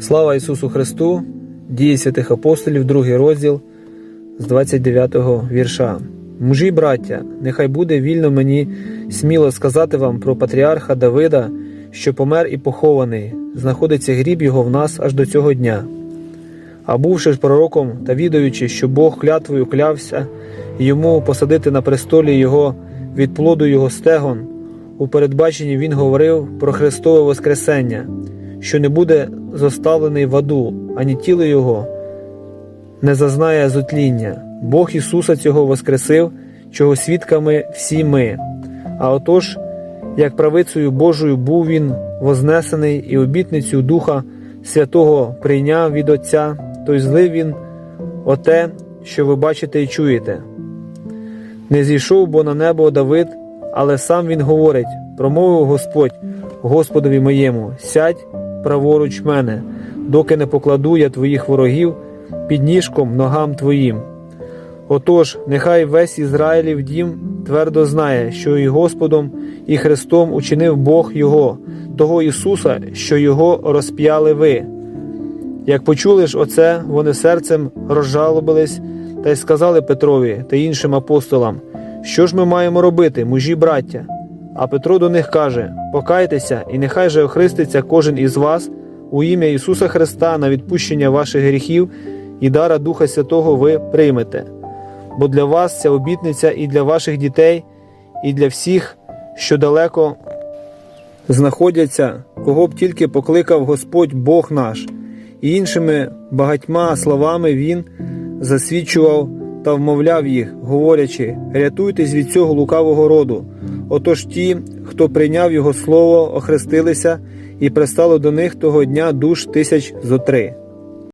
Слава Ісусу Христу! Дії святих апостолів, другий розділ з 29 вірша. Мужі, браття, нехай буде вільно мені сміло сказати вам про патріарха Давида, що помер і похований, знаходиться гріб його в нас аж до цього дня. А бувши ж пророком та відаючи, що Бог клятвою клявся йому посадити на престолі його від плоду його стегон, у передбаченні він говорив про Христове Воскресення, що не буде зоставлений в аду, ані тіло його не зазнає зотління. Бог Ісуса цього воскресив, чого свідками всі ми. А отож, як правицею Божою був він вознесений і обітницю Духа Святого прийняв від Отця, то й злив він оте, що ви бачите і чуєте. Не зійшов бо на небо Давид, але сам він говорить: промовив Господь Господові моєму, сядь праворуч мене, доки не покладу я твоїх ворогів під ніжком ногам твоїм. Отож, нехай весь Ізраїлів дім твердо знає, що і Господом, і Христом учинив Бог Його, того Ісуса, що Його розп'яли ви. Як почули ж оце, вони серцем розжалобились та й сказали Петрові та іншим апостолам, що ж ми маємо робити, мужі браття? А Петро до них каже: Покайтеся, і нехай же охриститься кожен із вас у ім'я Ісуса Христа на відпущення ваших гріхів і дара Духа Святого ви приймете. Бо для вас ця обітниця і для ваших дітей, і для всіх, що далеко знаходяться, кого б тільки покликав Господь Бог наш, і іншими багатьма словами Він засвідчував та вмовляв їх, говорячи: рятуйтесь від цього лукавого роду. Отож ті, хто прийняв його слово, охрестилися, і пристало до них того дня душ тисяч зо три.